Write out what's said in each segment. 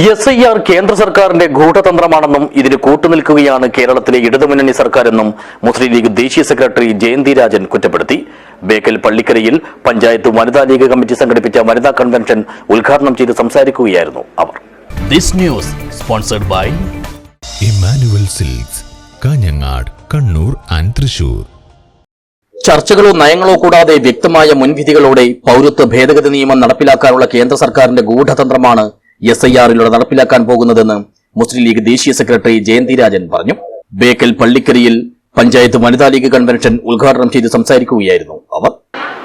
S I R കേന്ദ്ര സർക്കാരിന്റെ ഗൂഢതന്ത്രമാണെന്നും ഇതിന് കൂട്ടുനിൽക്കുകയാണ് കേരളത്തിലെ ഇടതുമുന്നണി സർക്കാരെന്നും മുസ്ലിം ലീഗ് ദേശീയ സെക്രട്ടറി ജയന്തി രാജൻ കുറ്റപ്പെടുത്തി. ബേക്കൽ പള്ളിക്കരയിൽ പഞ്ചായത്ത് വനിതാ ലീഗ് കമ്മിറ്റി സംഘടിപ്പിച്ച വനിതാ കൺവെൻഷൻ ഉദ്ഘാടനം ചെയ്ത് സംസാരിക്കുകയായിരുന്നു അവർ. This news sponsored by Emmanuel Silks Kanhangad Kannur and Thrissur. ചർച്ചകളോ നയങ്ങളോ കൂടാതെ വ്യക്തമായ മുൻവിധികളോടെ പൌരത്വ ഭേദഗതി നിയമം നടപ്പിലാക്കാനുള്ള കേന്ദ്ര സർക്കാരിന്റെ ഗൂഢതന്ത്രമാണ് എസ് ഐ ആറിലൂടെ നടപ്പിലാക്കാൻ പോകുന്നതെന്ന് മുസ്ലിം ലീഗ് ദേശീയ സെക്രട്ടറി ജയന്തി രാജൻ പറഞ്ഞു. ബേക്കൽ പള്ളിക്കരിയിൽ പഞ്ചായത്ത് വനിതാ ലീഗ് കൺവെൻഷൻ ഉദ്ഘാടനം ചെയ്ത് സംസാരിക്കുകയായിരുന്നു അവർ.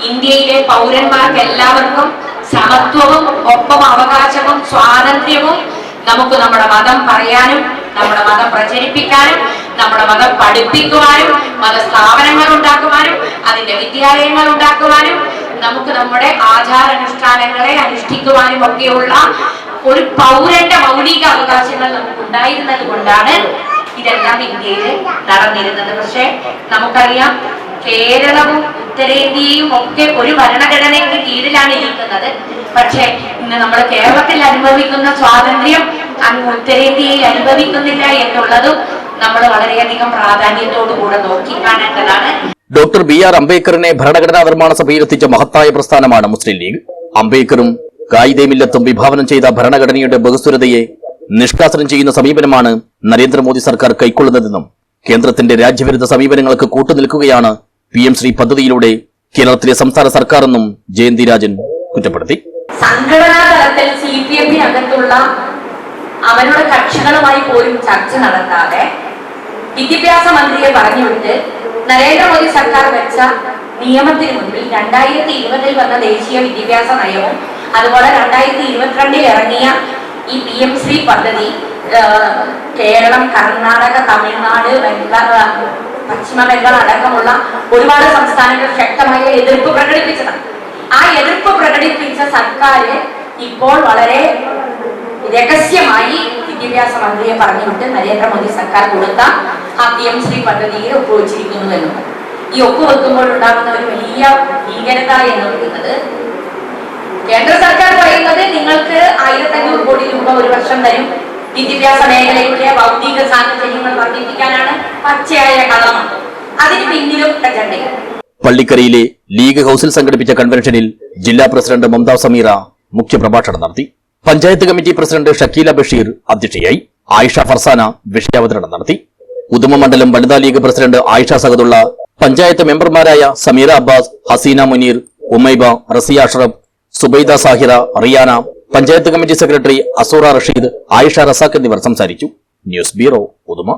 ഇന്ത്യയിലെ പൗരന്മാർക്ക് എല്ലാവർക്കും സമത്വവും ഒപ്പം അവകാശവും സ്വാതന്ത്ര്യവും നമുക്ക് നമ്മുടെ മതം പറയാനും നമ്മുടെ മതം പ്രചരിപ്പിക്കാനും നമ്മുടെ മതം പഠിപ്പിക്കുവാനും മതസ്ഥാപനങ്ങൾ ഉണ്ടാക്കുവാനും അതിന്റെ വിദ്യാലയങ്ങൾ ഉണ്ടാക്കുവാനും നമുക്ക് നമ്മുടെ ആചാരാനുഷ്ഠാനങ്ങളെ അനുഷ്ഠിക്കുവാനും ഒക്കെയുള്ള ഒരു പൗരന്റെ മൗലിക അവകാശങ്ങൾ നമുക്ക് ഉണ്ടായിരുന്നത് കൊണ്ടാണ് ഇതെല്ലാം ഇന്ത്യയിൽ നടന്നിരുന്നത്. പക്ഷെ നമുക്കറിയാം കേരളവും ഉത്തരേന്ത്യയും ഒക്കെ ഒരു ഭരണഘടനയ്ക്ക് കീഴിലാണ് ഇരിക്കുന്നത്. പക്ഷെ ഇന്ന് നമ്മൾ കേരളത്തിൽ അനുഭവിക്കുന്ന സ്വാതന്ത്ര്യം അങ്ങ് ഉത്തരേന്ത്യയിൽ അനുഭവിക്കുന്നില്ല എന്നുള്ളതും നമ്മൾ വളരെയധികം പ്രാധാന്യത്തോടു കൂടെ നോക്കി കാണേണ്ടതാണ്. ഡോക്ടർ ബി ആർ അംബേദ്കറിനെ ഭരണഘടനാ നിർമ്മാണ സഭയിലെത്തിച്ച മഹത്തായ പ്രസ്ഥാനമാണ് മുസ്ലിം ലീഗ്. അംബേദ്കറും കായികമില്ലത്തും വിഭാവനം ചെയ്ത ഭരണഘടനയുടെ ബഹുസ്വരതയെ നിഷ്കാസനം ചെയ്യുന്ന സമീപനമാണ് നരേന്ദ്രമോദി സർക്കാർ കൈക്കൊള്ളുന്നതെന്നും കേന്ദ്രത്തിന്റെ രാജ്യവിരുദ്ധ സമീപനങ്ങൾക്ക് കൂട്ടുനിൽക്കുകയാണ് പി എം ശ്രീ പദ്ധതിയിലൂടെ കേരളത്തിലെ സംസ്ഥാന സർക്കാരെന്നും ജയന്തി രാജൻ കുറ്റപ്പെടുത്തി. തലത്തിൽ അവരുടെ കക്ഷികളുമായി പോലും ചർച്ച നടത്താതെ വിദ്യാഭ്യാസ മന്ത്രിയെ പറഞ്ഞുവിട്ട് നരേന്ദ്രമോദി സർക്കാർ വെച്ച നിയമത്തിന് മുൻപിൽ രണ്ടായിരത്തി ഇരുപതിൽ വന്ന ദേശീയ വിദ്യാഭ്യാസ നയവും അതുപോലെ രണ്ടായിരത്തി ഇരുപത്തിരണ്ടിൽ ഇറങ്ങിയ ഈ പി എം സി പദ്ധതി കേരളം കർണാടക തമിഴ്നാട് ബംഗാൾ പശ്ചിമ ബംഗാൾ അടക്കമുള്ള ഒരുപാട് സംസ്ഥാനങ്ങൾ ശക്തമായ എതിർപ്പ് പ്രകടിപ്പിച്ചതാണ്. ആ എതിർപ്പ് പ്രകടിപ്പിച്ച സർക്കാർ ഇപ്പോൾ വളരെ രഹസ്യമായി വിദ്യാഭ്യാസ മന്ത്രിയെ പറഞ്ഞുകൊണ്ട് നരേന്ദ്രമോദി സർക്കാർ കൊടുത്ത ആ പി എം ശ്രീ പദ്ധതിയിൽ ഒപ്പുവെച്ചിരിക്കുന്നു എന്നുള്ളത്. ഈ ഒപ്പുവെക്കുമ്പോൾ ഉണ്ടാകുന്ന ഒരു വലിയ ഭീകരത എന്ന് പറയുന്നത് കേന്ദ്ര സർക്കാർ പറയുന്നത് നിങ്ങൾക്ക് ആയിരത്തി അഞ്ഞൂറ് കോടി രൂപ ഒരു വർഷം തരും. വിദ്യാഭ്യാസ മേഖലയിലെ ഭൗതിക സാഹചര്യങ്ങൾ വർദ്ധിപ്പിക്കാനാണ് പച്ചയായ കളമാണ് അതിന് പിന്നിലും അജണ്ടയാണ് പള്ളിക്കരയിലെ ലീഗ് ഹൌസിൽ സംഘടിപ്പിച്ച കൺവെൻഷനിൽ ജില്ലാ പ്രസിഡന്റ് മമത സമീറ മുഖ്യപ്രഭാഷണം നടത്തി. പഞ്ചായത്ത് കമ്മിറ്റി പ്രസിഡന്റ് ഷക്കീല ബഷീർ അധ്യക്ഷയായി ആയിഷ ഫർസാന വിഷയാവതരണം നടത്തി. ഉദുമ മണ്ഡലം വനിതാ ലീഗ് പ്രസിഡന്റ് ആയിഷ സഹദുള്ള പഞ്ചായത്ത് മെമ്പർമാരായ സമീറ അബ്ബാസ് ഹസീന മുനീർ ഉമൈബ റസിയ അഷ്റഫ് സുബൈദ സാഹിദ റിയാന പഞ്ചായത്ത് കമ്മിറ്റി സെക്രട്ടറി അസൂറ റഷീദ് ആയിഷ റസാഖ് എന്നിവർ സംസാരിച്ചു. News bureau Uduma